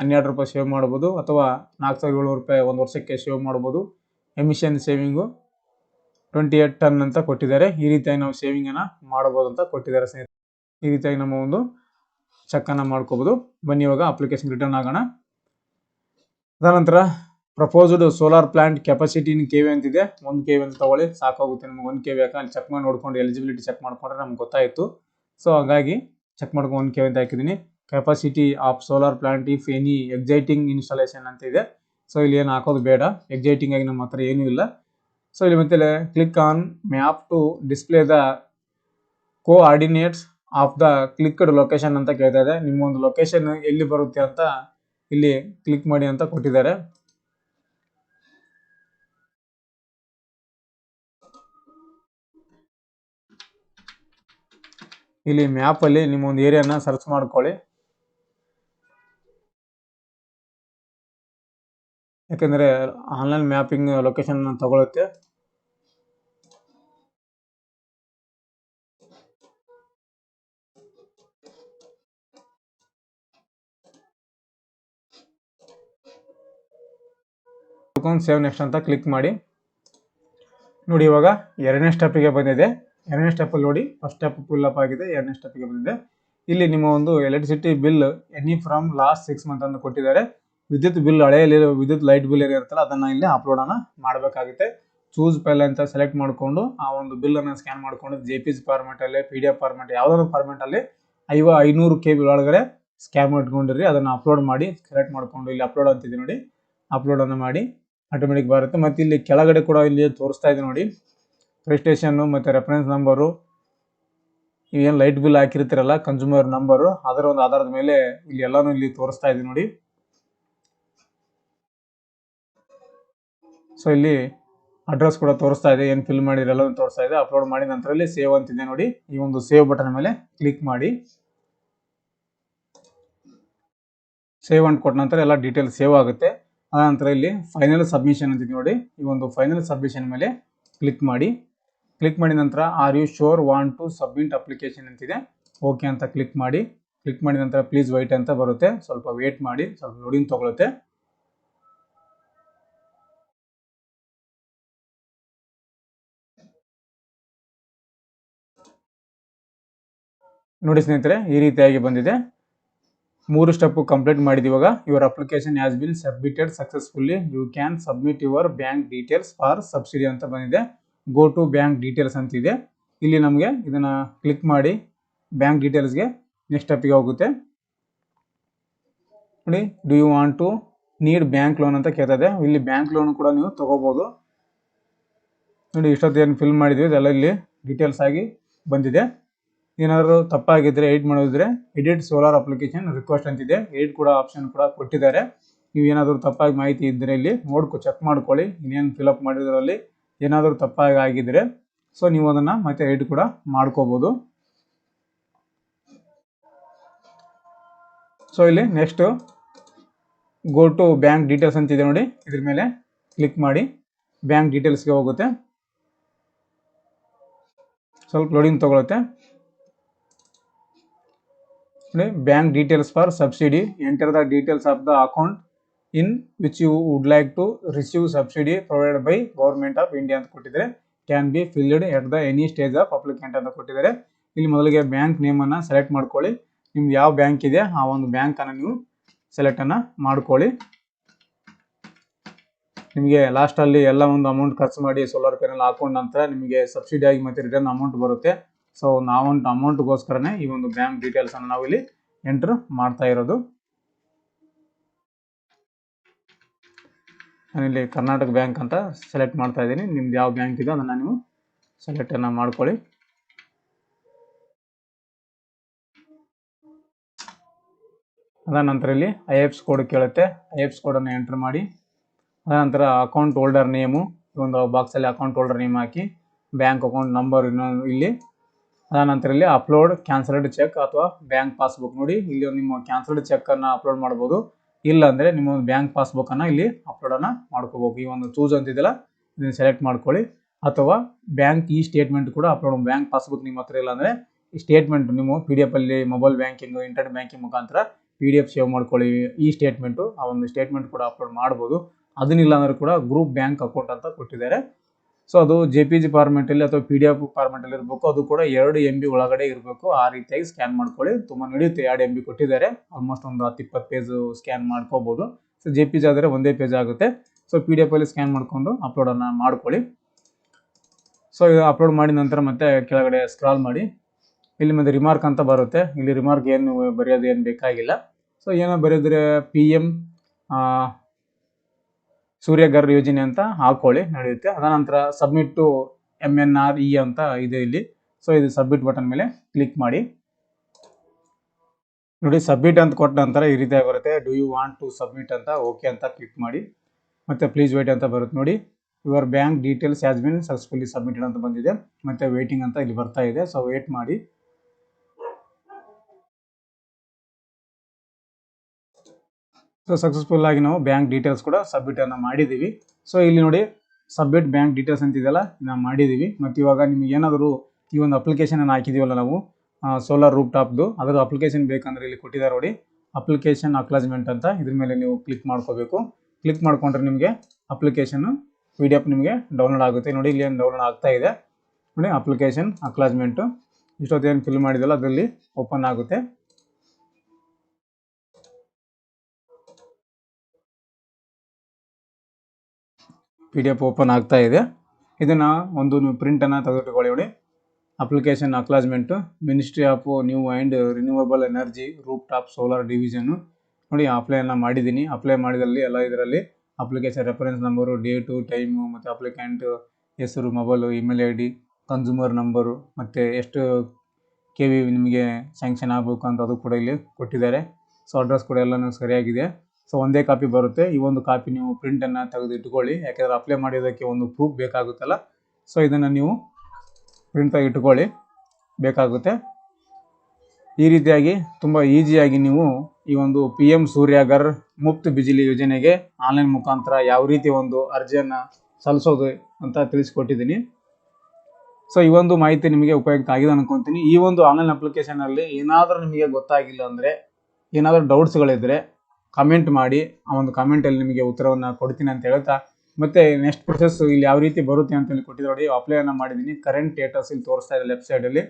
ಹನ್ನೆರಡು ರೂಪಾಯಿ ಸೇವ್ ಮಾಡ್ಬೋದು ಅಥವಾ ನಾಲ್ಕು ಸಾವಿರದ ಏಳ್ನೂರು ರೂಪಾಯಿ ಒಂದು ವರ್ಷಕ್ಕೆ ಸೇವ್ ಮಾಡ್ಬೋದು. Emission saving twenty eight ton ಅಂತ ಕೊಟ್ಟಿದ್ದಾರೆ. ಈ ರೀತಿಯಾಗಿ ನಾವು ಸೇವಿಂಗನ್ನು ಮಾಡ್ಬೋದು ಅಂತ ಕೊಟ್ಟಿದ್ದಾರೆ ಸ್ನೇಹಿತರೆ. ಈ ರೀತಿಯಾಗಿ ನಮ್ಮ ಒಂದು ಚೆಕ್ಕನ್ನು ಮಾಡ್ಕೋಬೋದು. ಬನ್ನಿ ಇವಾಗ ಅಪ್ಲಿಕೇಶನ್ ರಿಟರ್ನ್ ಆಗೋಣ. ಅದಾನಂತರ proposed solar plant capacity K V ಅಂತಿದೆ ಒಂದು ಕೆ ವಿ ಅಂತ ತಗೊಳ್ಳಿ. ಸಾಕಾಗುತ್ತೆ ನಮ್ಗೆ. ಒಂದು ಕೆ ವಿ ಅಲ್ಲಿ ಚೆಕ್ ಮಾಡಿ ನೋಡ್ಕೊಂಡು ಎಲಿಜಿಬಿಲಿಟಿ ಚೆಕ್ ಮಾಡ್ಕೊಂಡ್ರೆ ನಮ್ಗೆ ಗೊತ್ತಾಯಿತು. ಸೊ ಹಾಗಾಗಿ ಚೆಕ್ ಮಾಡ್ಕೊಂಡು ಕೆ ಅಂತ ಹಾಕಿದ್ದೀನಿ capacity of solar plant if any existing installation ಅಂತ ಇದೆ. ಸೊ ಇಲ್ಲಿ ಏನು ಹಾಕೋದು ಬೇಡ. ಎಕ್ಸೈಟಿಂಗ್ ಆಗಿ ನಮ್ಮ ಹತ್ರ ಏನೂ ಇಲ್ಲ. ಸೊ ಇಲ್ಲಿ ಮತ್ತೆ click on map to display the coordinates of the clicked location ಅಂತ ಕೇಳ್ತಾ ಇದೆ. ನಿಮ್ಮ ಒಂದು ಲೊಕೇಶನ್ ಎಲ್ಲಿ ಬರುತ್ತೆ ಅಂತ ಇಲ್ಲಿ ಕ್ಲಿಕ್ ಮಾಡಿ ಅಂತ ಕೊಟ್ಟಿದ್ದಾರೆ. ಇಲ್ಲಿ ಮ್ಯಾಪ್ ಅಲ್ಲಿ ನಿಮ್ಮ ಒಂದು ಏರಿಯಾನ ಸರ್ಚ್ ಮಾಡ್ಕೊಳ್ಳಿ. ಯಾಕೆಂದರೆ ಆನ್ಲೈನ್ ಮ್ಯಾಪಿಂಗ್ ಲೊಕೇಶನ್ ತಗೊಳುತ್ತೆ. ಸೇವ್ ನೆಕ್ಸ್ಟ್ ಅಂತ ಕ್ಲಿಕ್ ಮಾಡಿ. ನೋಡಿ ಇವಾಗ ಎರಡನೇ ಸ್ಟೆಪ್ಪಿಗೆ ಬಂದಿದೆ. ಎರಡನೇ ಸ್ಟೆಪ್ಪಲ್ಲಿ ನೋಡಿ. ಫಸ್ಟ್ ಸ್ಟೆಪ್ ಫುಲ್ ಅಪ್ ಆಗಿದೆ, ಎರಡನೇ ಸ್ಟೆಪ್ಪಿಗೆ ಬಂದಿದೆ. ಇಲ್ಲಿ ನಿಮ್ಮ ಒಂದು electricity bill any from last six month ಅಂತ ಕೊಟ್ಟಿದ್ದಾರೆ. ವಿದ್ಯುತ್ ಬಿಲ್ ಹಳೆಯಲ್ಲಿ, ವಿದ್ಯುತ್ ಲೈಟ್ ಬಿಲ್ ಏನಿರುತ್ತಲ್ಲ, ಅದನ್ನು ಇಲ್ಲಿ ಅಪ್ಲೋಡ್ ಅನ್ನ ಮಾಡಬೇಕಾಗುತ್ತೆ. ಚೂಸ್ ಪೈಲ್ ಅಂತ ಸೆಲೆಕ್ಟ್ ಮಾಡಿಕೊಂಡು, ಆ ಒಂದು ಬಿಲ್ ಬಿಲ್ಲನ್ನು ಸ್ಕ್ಯಾನ್ ಮಾಡಿಕೊಂಡು ಜೆ ಪಿ ಜಿ ಫಾರ್ಮೆಟಲ್ಲಿ ಪಿ ಡಿ ಎಫ್ ಫಾರ್ಮೆಟ್ ಯಾವುದಾದ್ರು ಫಾರ್ಮೆಟಲ್ಲಿ ಐವ, ಐನೂರು ಕೆ ಬಿ ಒಳಗಡೆ ಸ್ಕ್ಯಾನ್ ಮಾಡ್ಕೊಂಡಿರಿ ಅದನ್ನು ಅಪ್ಲೋಡ್ ಮಾಡಿ ಸೆಲೆಕ್ಟ್ ಮಾಡಿಕೊಂಡು ಇಲ್ಲಿ ಅಪ್ಲೋಡ್ ಅಂತಿದೆ ನೋಡಿ. ಅಪ್ಲೋಡನ್ನು ಮಾಡಿ ಆಟೋಮೆಟಿಕ್ ಬರುತ್ತೆ. ಮತ್ತು ಇಲ್ಲಿ ಕೆಳಗಡೆ ಕೂಡ ಇಲ್ಲಿ ತೋರಿಸ್ತಾ ಇದೆ ನೋಡಿ. ರಿಜಿಸ್ಟ್ರೇಷನ್ನು ಮತ್ತು ರೆಫರೆನ್ಸ್ ನಂಬರು ಏನು ಲೈಟ್ ಬಿಲ್ ಹಾಕಿರ್ತೀರಲ್ಲ ಕನ್ಸ್ಯೂಮರ್ ನಂಬರು ಅದರ ಒಂದು ಆಧಾರದ ಮೇಲೆ ಇಲ್ಲಿ ಎಲ್ಲಾನು ಇಲ್ಲಿ ತೋರಿಸ್ತಾ ಇದೆ ನೋಡಿ. ಸೊ ಇಲ್ಲಿ ಅಡ್ರೆಸ್ ಕೂಡ ತೋರಿಸ್ತಾ ಇದೆ, ಏನು ಫಿಲ್ ಮಾಡಿದ್ರೆ ಎಲ್ಲನೂ ತೋರಿಸ್ತಾ ಇದೆ. ಅಪ್ಲೋಡ್ ಮಾಡಿ ನಂತರ ಇಲ್ಲಿ ಸೇವ್ ಅಂತಿದೆ ನೋಡಿ. ಈ ಒಂದು ಸೇವ್ ಬಟನ್ ಮೇಲೆ ಕ್ಲಿಕ್ ಮಾಡಿ. ಸೇವ್ ಅಂತ ಕೊಟ್ಟ ನಂತರ ಎಲ್ಲ ಡೀಟೇಲ್ ಸೇವ್ ಆಗುತ್ತೆ. ಅನಂತರ ಇಲ್ಲಿ ಫೈನಲ್ ಸಬ್ಮಿಷನ್ ಅಂತಿದೆ ನೋಡಿ. ಈ ಒಂದು ಫೈನಲ್ ಸಬ್ಮಿಷನ್ ಮೇಲೆ ಕ್ಲಿಕ್ ಮಾಡಿ. ಕ್ಲಿಕ್ ಮಾಡಿದ ನಂತರ are you sure want to submit application ಅಂತಿದೆ. ಓಕೆ ಅಂತ ಕ್ಲಿಕ್ ಮಾಡಿ. ಕ್ಲಿಕ್ ಮಾಡಿದ ನಂತರ ಪ್ಲೀಸ್ ವೈಟ್ ಅಂತ ಬರುತ್ತೆ. ಸ್ವಲ್ಪ ವೇಟ್ ಮಾಡಿ, ಸ್ವಲ್ಪ ಲೋಡಿಂಗ್ ತಗೊಳುತ್ತೆ. ನೋಡಿ ಸ್ನೇಹಿತರೆ, ಈ ರೀತಿಯಾಗಿ ಬಂದಿದೆ. ಮೂರು ಸ್ಟೆಪ್ ಕಂಪ್ಲೀಟ್ ಮಾಡಿದ ಇವಾಗ. Your application has been submitted successfully you can submit your bank details for subsidy ಅಂತ ಬಂದಿದೆ. ಗೋ ಟು ಬ್ಯಾಂಕ್ ಡೀಟೇಲ್ಸ್ ಅಂತಿದೆ. ಇಲ್ಲಿ ನಮಗೆ ಇದನ್ನು ಕ್ಲಿಕ್ ಮಾಡಿ ಬ್ಯಾಂಕ್ ಡೀಟೇಲ್ಸ್ಗೆ ನೆಕ್ಸ್ಟ್ ಸ್ಟೆಪ್ಗೆ ಹೋಗುತ್ತೆ. ನೋಡಿ do you want to need bank loan ಅಂತ ಕೇಳ್ತದೆ ಇಲ್ಲಿ ಬ್ಯಾಂಕ್ ಲೋನ್ ಕೂಡ ನೀವು ತಗೋಬೋದು. ನೋಡಿ ಇಷ್ಟೊತ್ತು ಏನು ಫಿಲ್ ಮಾಡಿದ್ವಿ, ಇದೆಲ್ಲ ಇಲ್ಲಿ ಡೀಟೇಲ್ಸ್ ಆಗಿ ಬಂದಿದೆ. ಏನಾದರೂ ತಪ್ಪಾಗಿದ್ದರೆ ಎಡಿಟ್ ಮಾಡೋದಿದ್ರೆ ಎಡಿಟ್ ಸೋಲಾರ್ ಅಪ್ಲಿಕೇಶನ್ ರಿಕ್ವೆಸ್ಟ್ ಅಂತಿದೆ. ಎಡಿಟ್ ಕೂಡ ಆಪ್ಷನ್ ಕೂಡ ಕೊಟ್ಟಿದ್ದಾರೆ. ನೀವು ಏನಾದರೂ ತಪ್ಪಾಗಿ ಮಾಹಿತಿ ಇದ್ದರೆ ಇಲ್ಲಿ ನೋಡ್ಕೊ ಚೆಕ್ ಮಾಡ್ಕೊಳ್ಳಿ. ಇನ್ನೇನು ಫಿಲಪ್ ಮಾಡಿದ್ರಲ್ಲಿ ಏನಾದರೂ ತಪ್ಪಾಗಿ ಆಗಿದ್ರೆ ಸೊ ನೀವು ಅದನ್ನು ಮತ್ತೆ ಎಡಿಟ್ ಕೂಡ ಮಾಡ್ಕೋಬೋದು. ಸೊ ಇಲ್ಲಿ next go to bank details ಅಂತಿದೆ ನೋಡಿ. ಇದ್ರ ಮೇಲೆ ಕ್ಲಿಕ್ ಮಾಡಿ ಬ್ಯಾಂಕ್ ಡೀಟೇಲ್ಸ್ಗೆ ಹೋಗುತ್ತೆ. ಸ್ವಲ್ಪ ಲೋಡಿಂಗ್ ತಗೊಳುತ್ತೆ. ನೋಡಿ bank details for subsidy enter the details of the account in which you would like to receive subsidy provide by government of India ಅಂತ ಕೊಟ್ಟಿದ್ದಾರೆ. Can be filled at the any stage of applicant ಅಂತ ಕೊಟ್ಟಿದ್ದಾರೆ. ಇಲ್ಲಿ ಮೊದಲಿಗೆ bank ನೇಮನ್ನು select ಮಾಡ್ಕೊಳ್ಳಿ. ನಿಮ್ಗೆ ಯಾವ bank ಇದೆ, ಆ ಒಂದು ಬ್ಯಾಂಕನ್ನು ನೀವು ಸೆಲೆಕ್ಟನ್ನು ಮಾಡ್ಕೊಳ್ಳಿ. ನಿಮಗೆ ಲಾಸ್ಟಲ್ಲಿ ಎಲ್ಲ ಒಂದು ಅಮೌಂಟ್ ಖರ್ಚು ಮಾಡಿ ಸೋಲಾರ್ ಪ್ಯಾನಲ್ ಹಾಕೊಂಡ ನಂತರ ನಿಮಗೆ ಸಬ್ಸಿಡಿ ಆಗಿ ಮತ್ತೆ ರಿಟರ್ನ್ ಅಮೌಂಟ್ ಬರುತ್ತೆ. ಸೊ ನಾವೊಂದು ಅಮೌಂಟ್ಗೋಸ್ಕರನೇ ಈ ಒಂದು ಬ್ಯಾಂಕ್ ಡೀಟೇಲ್ಸನ್ನು ಇಲ್ಲಿ ಎಂಟ್ರ್ ಮಾಡ್ತಾ ಇರೋದು. ನಾನಿಲ್ಲಿ ಕರ್ನಾಟಕ ಬ್ಯಾಂಕ್ ಅಂತ ಸೆಲೆಕ್ಟ್ ಮಾಡ್ತಾ ಇದ್ದೀನಿ. ನಿಮ್ದು ಯಾವ ಬ್ಯಾಂಕ್ ಇದೆ ಅದನ್ನು ನೀವು ಸೆಲೆಕ್ಟನ್ನು ಮಾಡ್ಕೊಳ್ಳಿ. ಅದ ನಂತರ ಇಲ್ಲಿ ಐ ಎಫ್ಸ್ ಕೋಡ್ ಕೇಳುತ್ತೆ. ಐ ಎಫ್ಸ್ ಕೋಡನ್ನು ಎಂಟ್ರ್ ಮಾಡಿ. ಅದ ನಂತರ ಅಕೌಂಟ್ ಹೋಲ್ಡರ್ ನೇಮು ಒಂದು ಬಾಕ್ಸಲ್ಲಿ ಅಕೌಂಟ್ ಹೋಲ್ಡರ್ ನೇಮ್ ಹಾಕಿ ಬ್ಯಾಂಕ್ ಅಕೌಂಟ್ ನಂಬರ್ ಇನ್ನೊಂದು ಇಲ್ಲಿ. ಅದ ನಂತರ ಇಲ್ಲಿ ಅಪ್ಲೋಡ್ ಕ್ಯಾನ್ಸಲ್ಡ್ ಚೆಕ್ ಅಥವಾ ಬ್ಯಾಂಕ್ ಪಾಸ್ಬುಕ್ ನೋಡಿ. ಇಲ್ಲಿ ನಿಮ್ಮ ಕ್ಯಾನ್ಸಲ್ಡ್ ಚೆಕ್ಕನ್ನು ಅಪ್ಲೋಡ್ ಮಾಡ್ಬೋದು. ಇಲ್ಲ ಅಂದರೆ ನಿಮ್ಮ ಒಂದು ಬ್ಯಾಂಕ್ ಪಾಸ್ಬುಕ್ಕನ್ನು ಇಲ್ಲಿ ಅಪ್ಲೋಡನ್ನು ಮಾಡ್ಕೋಬೇಕು ಈ ಒಂದು ಚೂಸ್ ಅಂತಿದೆಯಲ್ಲ, ಇದನ್ನು ಸೆಲೆಕ್ಟ್ ಮಾಡ್ಕೊಳ್ಳಿ. ಅಥವಾ ಬ್ಯಾಂಕ್ ಈ ಸ್ಟೇಟ್ಮೆಂಟ್ ಕೂಡ ಅಪ್ಲೋಡ್ ಬ್ಯಾಂಕ್ ಪಾಸ್ಬುಕ್ ನಿಮ್ಮ ಹತ್ರ ಇಲ್ಲ ಅಂದರೆ ಈ ಸ್ಟೇಟ್ಮೆಂಟ್ ನಿಮ್ಮ ಪಿ ಡಿ ಎಫಲ್ಲಿ ಮೊಬೈಲ್ ಬ್ಯಾಂಕಿಂಗ್ ಇಂಟರ್ನೆಟ್ ಬ್ಯಾಂಕಿಂಗ್ ಮುಖಾಂತರ ಪಿ ಡಿ ಎಫ್ ಸೇವ್ ಮಾಡ್ಕೊಳ್ಳಿ. ಈ ಸ್ಟೇಟ್ಮೆಂಟು ಆ ಒಂದು ಸ್ಟೇಟ್ಮೆಂಟ್ ಕೂಡ ಅಪ್ಲೋಡ್ ಮಾಡ್ಬೋದು. ಅದನ್ನಿಲ್ಲ ಅಂದ್ರೆ ಕೂಡ ಗ್ರೂಪ್ ಬ್ಯಾಂಕ್ ಅಕೌಂಟ್ ಅಂತ ಕೊಟ್ಟಿದ್ದಾರೆ. ಸೊ ಅದು ಜೆ ಪಿ ಜಿ ಫಾರ್ಮೆಟಲ್ಲಿ ಅಥವಾ ಪಿ ಡಿ ಎಫ್ ಫಾರ್ಮೆಟಲ್ಲಿ ಇರಬೇಕು. ಅದು ಕೂಡ ಎರಡು ಎಂ ಬಿ ಒಳಗಡೆ ಇರಬೇಕು. ಆ ರೀತಿಯಾಗಿ ಸ್ಕ್ಯಾನ್ ಮಾಡ್ಕೊಳ್ಳಿ. ತುಂಬ ನಡೆಯುತ್ತೆ. ಎರಡು ಎಂ ಬಿ ಕೊಟ್ಟಿದ್ದಾರೆ. ಆಲ್ಮೋಸ್ಟ್ ಒಂದು ಹತ್ತು ಇಪ್ಪತ್ತು ಪೇಜು ಸ್ಕ್ಯಾನ್ ಮಾಡ್ಕೋಬೋದು. ಸೊ ಜೆ ಪಿ ಜಿ ಆದರೆ ಒಂದೇ ಪೇಜ್ ಆಗುತ್ತೆ. ಸೊ ಪಿ ಡಿ ಎಫ್ ಅಲ್ಲಿ ಸ್ಕ್ಯಾನ್ ಮಾಡಿಕೊಂಡು ಅಪ್ಲೋಡನ್ನು ಮಾಡ್ಕೊಳ್ಳಿ. ಸೊ ಇದು ಅಪ್ಲೋಡ್ ಮಾಡಿದ ನಂತರ ಮತ್ತೆ ಕೆಳಗಡೆ ಸ್ಕ್ರಾಲ್ ಮಾಡಿ. ಇಲ್ಲಿ ಮತ್ತೆ ರಿಮಾರ್ಕ್ ಅಂತ ಬರುತ್ತೆ. ಇಲ್ಲಿ ರಿಮಾರ್ಕ್ ಏನು ಬರೆಯೋದು ಏನು ಬೇಕಾಗಿಲ್ಲ. ಸೊ ಏನೋ ಬರೆಯೋದ್ರೆ ಪಿ ಎಂ ಸೂರ್ಯಗರ್ ಯೋಜನೆ ಅಂತ ಹಾಕೊಳ್ಳಿ ನಡೆಯುತ್ತೆ. ಅದನಂತರ submit to M N R E ಅಂತ ಇದೆ ಇಲ್ಲಿ. ಸೊ ಇದು ಸಬ್ಮಿಟ್ ಬಟನ್ ಮೇಲೆ ಕ್ಲಿಕ್ ಮಾಡಿ. ನೋಡಿ ಸಬ್ಮಿಟ್ ಅಂತ ಕೊಟ್ಟ ನಂತರ ಈ ರೀತಿಯಾಗಿ ಬರುತ್ತೆ. Do you want to submit ಅಂತ ಓಕೆ ಅಂತ ಕ್ಲಿಕ್ ಮಾಡಿ. ಮತ್ತೆ ಪ್ಲೀಸ್ ವೇಟ್ ಅಂತ ಬರುತ್ತೆ. ನೋಡಿ your bank details has been successfully submitted ಅಂತ ಬಂದಿದೆ. ಮತ್ತೆ ವೇಟಿಂಗ್ ಅಂತ ಇಲ್ಲಿ ಬರ್ತಾ ಇದೆ. ಸೊ ವೇಟ್ ಮಾಡಿ. ಸೊ ಸಕ್ಸಸ್ಫುಲ್ ಆಗಿ ನಾವು ಬ್ಯಾಂಕ್ ಡೀಟೇಲ್ಸ್ ಕೂಡ ಸಬ್ಮಿಟ್ ಅನ್ನ ಮಾಡಿದ್ದೀವಿ ಸೊ ಇಲ್ಲಿ ನೋಡಿ ಸಬ್ಮಿಟ್ ಬ್ಯಾಂಕ್ ಡೀಟೇಲ್ಸ್ ಅಂತಿದೆಯಲ್ಲ ನಾವು ಮಾಡಿದ್ದೀವಿ ಮತ್ತು ಇವಾಗ ನಿಮ್ಗೆ ಏನಾದರೂ ಈ ಒಂದು ಅಪ್ಲಿಕೇಶನ್ ಅನ್ನು ಹಾಕಿದೀವಲ್ಲ ನಾವು ಸೋಲಾರ್ ರೂಪ್ ಟಾಪ್ದು ಅದರ ಅಪ್ಲಿಕೇಶನ್ ಬೇಕಂದ್ರೆ ಇಲ್ಲಿ ಕೊಟ್ಟಿದ್ದಾರೆ ನೋಡಿ. ಅಪ್ಲಿಕೇಶನ್ ಅಕ್ಲಾಜ್ಮೆಂಟ್ ಅಂತ ಇದ್ರ ಮೇಲೆ ನೀವು ಕ್ಲಿಕ್ ಮಾಡ್ಕೋಬೇಕು. ಕ್ಲಿಕ್ ಮಾಡ್ಕೊಂಡ್ರೆ ನಿಮಗೆ ಅಪ್ಲಿಕೇಶನ್ ಪಿ ಡಿ ಎಫ್ ನಿಮಗೆ ಡೌನ್ಲೋಡ್ ಆಗುತ್ತೆ. ನೋಡಿ, ಇಲ್ಲಿ ಏನು ಡೌನ್ಲೋಡ್ ಆಗ್ತಾ ಇದೆ. ನೋಡಿ ಅಪ್ಲಿಕೇಶನ್ ಅಕ್ಲಾಜ್ಮೆಂಟು ಇಷ್ಟೊತ್ತೇನು ಫಿಲ್ ಮಾಡಿದಲ್ಲ ಅದರಲ್ಲಿ ಓಪನ್ ಆಗುತ್ತೆ. ಪಿ ಡಿ ಎಫ್ ಓಪನ್ ಆಗ್ತಾ ಇದೆ. ಇದನ್ನು ಒಂದು ನೀವು ಪ್ರಿಂಟನ್ನು ತೆಗೆದುಕೊಳ್ಳಿ ನೋಡಿ application acknowledgement ministry of new and renewable energy roof top solar division ನೋಡಿ ಅಪ್ಲೈನ ಮಾಡಿದ್ದೀನಿ. ಅಪ್ಲೈ ಮಾಡಿದಲ್ಲಿ ಎಲ್ಲ ಇದರಲ್ಲಿ application reference number date time ಮತ್ತು ಅಪ್ಲಿಕೆಂಟು ಹೆಸರು mobile email I D consumer number ಮತ್ತು ಎಷ್ಟು ಕೆ ವಿ ನಿಮಗೆ ಸ್ಯಾಂಕ್ಷನ್ ಆಗಬೇಕು ಅಂತ ಅದು ಕೂಡ ಇಲ್ಲಿ ಕೊಟ್ಟಿದ್ದಾರೆ. ಸೊ ಅಡ್ರೆಸ್ ಕೂಡ ಎಲ್ಲನೂ ಸರಿಯಾಗಿದೆ. ಸೊ ಒಂದೇ ಕಾಪಿ ಬರುತ್ತೆ. ಈ ಒಂದು ಕಾಪಿ ನೀವು ಪ್ರಿಂಟನ್ನು ತೆಗೆದು ಇಟ್ಕೊಳ್ಳಿ ಯಾಕೆಂದರೆ ಅಪ್ಲೈ ಮಾಡಿರೋದಕ್ಕೆ ಒಂದು ಪ್ರೂಫ್ ಬೇಕಾಗುತ್ತಲ್ಲ? ಸೊ ಇದನ್ನು ನೀವು ಪ್ರಿಂಟಾಗಿ ಇಟ್ಕೊಳ್ಳಿ. ಬೇಕಾಗುತ್ತೆ. ಈ ರೀತಿಯಾಗಿ ತುಂಬ ಈಸಿಯಾಗಿ ನೀವು ಈ ಒಂದು ಪಿ ಎಂ ಸೂರ್ಯಗರ್ ಮುಕ್ತ ಬಿಜಿಲಿ ಯೋಜನೆಗೆ ಆನ್ಲೈನ್ ಮುಖಾಂತರ ಯಾವ ರೀತಿ ಒಂದು ಅರ್ಜಿಯನ್ನು ಸಲ್ಲಿಸೋದು ಅಂತ ತಿಳಿಸ್ಕೊಟ್ಟಿದ್ದೀನಿ. ಸೊ ಈ ಒಂದು ಮಾಹಿತಿ ನಿಮಗೆ ಉಪಯುಕ್ತ ಆಗಿದೆ ಅನ್ಕೊಂತೀನಿ. ಈ ಒಂದು ಆನ್ಲೈನ್ ಅಪ್ಲಿಕೇಶನಲ್ಲಿ ಏನಾದರೂ ನಿಮಗೆ ಗೊತ್ತಾಗಿಲ್ಲ ಅಂದರೆ, ಏನಾದರೂ ಡೌಟ್ಸ್ಗಳಿದ್ದರೆ ಕಮೆಂಟ್ ಮಾಡಿ, ಆ ಒಂದು ಕಮೆಂಟಲ್ಲಿ ನಿಮಗೆ ಉತ್ತರವನ್ನು ಕೊಡ್ತೀನಿ ಅಂತ ಹೇಳ್ತಾ, ಮತ್ತೆ ನೆಕ್ಸ್ಟ್ ಪ್ರೊಸೆಸ್ ಇಲ್ಲಿ ಯಾವ ರೀತಿ ಬರುತ್ತೆ ಅಂತ ಹೇಳಿ ಕೊಟ್ಟಿದ್ದು ನೋಡಿ ಅಪ್ಲೈನ ಮಾಡಿದ್ದೀನಿ. ಕರೆಂಟ್ ಸ್ಟೇಟಸ್ ಇಲ್ಲಿ ತೋರಿಸ್ತಾ ಇದೆ ಲೆಫ್ಟ್ ಸೈಡಲ್ಲಿ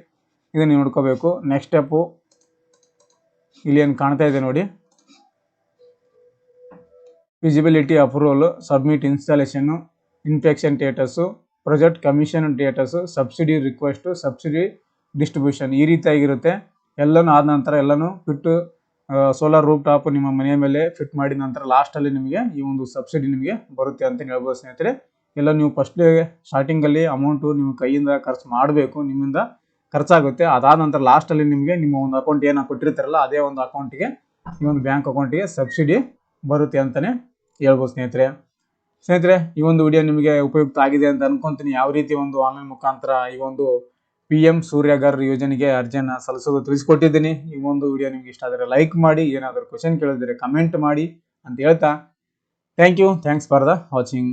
ಇದನ್ನು ನೀವು ನೋಡ್ಕೋಬೇಕು. ನೆಕ್ಸ್ಟ್ ಸ್ಟೆಪ್ಪು ಇಲ್ಲಿ ಏನು ಕಾಣ್ತಾ ಇದೆ ನೋಡಿ. Visibility approval submit installation inspection status project commission status subsidy request subsidy distribution ಈ ರೀತಿಯಾಗಿರುತ್ತೆ. ಎಲ್ಲನೂ ಆದ ನಂತರ ಎಲ್ಲನೂ ಫಿಟ್ಟು ಸೋಲಾರ್ ರೂಪ್ ಟಾಪ್ ನಿಮ್ಮ ಮನೆಯ ಮೇಲೆ ಫಿಟ್ ಮಾಡಿದ ನಂತರ ಲಾಸ್ಟಲ್ಲಿ ನಿಮಗೆ ಈ ಒಂದು ಸಬ್ಸಿಡಿ ನಿಮಗೆ ಬರುತ್ತೆ ಅಂತ ಹೇಳ್ಬೋದು ಸ್ನೇಹಿತರೆ. ಎಲ್ಲ ನೀವು ಫಸ್ಟ್ ಸ್ಟಾರ್ಟಿಂಗಲ್ಲಿ ಅಮೌಂಟು ನಿಮ್ಮ ಕೈಯಿಂದ ಖರ್ಚು ಮಾಡಬೇಕು, ನಿಮ್ಮಿಂದ ಖರ್ಚಾಗುತ್ತೆ. ಅದಾದ ನಂತರ ಲಾಸ್ಟಲ್ಲಿ ನಿಮಗೆ ನಿಮ್ಮ ಒಂದು ಅಕೌಂಟ್ ಏನು ಕೊಟ್ಟಿರ್ತಾರಲ್ಲ, ಅದೇ ಒಂದು ಅಕೌಂಟಿಗೆ ಈ ಒಂದು ಬ್ಯಾಂಕ್ ಅಕೌಂಟಿಗೆ ಸಬ್ಸಿಡಿ ಬರುತ್ತೆ ಅಂತಲೇ ಹೇಳ್ಬೋದು ಸ್ನೇಹಿತರೆ. ಸ್ನೇಹಿತರೆ, ಈ ಒಂದು ವಿಡಿಯೋ ನಿಮಗೆ ಉಪಯುಕ್ತ ಆಗಿದೆ ಅಂತ ಅನ್ಕೊಂತೀನಿ. ಯಾವ ರೀತಿ ಒಂದು ಆನ್ಲೈನ್ ಮುಖಾಂತರ ಈ ಒಂದು ಪಿ ಎಂ ಸೂರ್ಯಗರ್ ಯೋಜನೆಗೆ ಅರ್ಜಿಯನ್ನ ಸಲ್ಲಿಸೋದು ತಿಳಿಸ್ಕೊಟ್ಟಿದ್ದೀನಿ. ಈ ಒಂದು ವಿಡಿಯೋ ನಿಮ್ಗೆ ಇಷ್ಟ ಆದರೆ ಲೈಕ್ ಮಾಡಿ, ಏನಾದರೂ ಕ್ವಶನ್ ಕೇಳಿದ್ರೆ ಕಮೆಂಟ್ ಮಾಡಿ ಅಂತ ಹೇಳ್ತಾ. Thank you thanks for the watching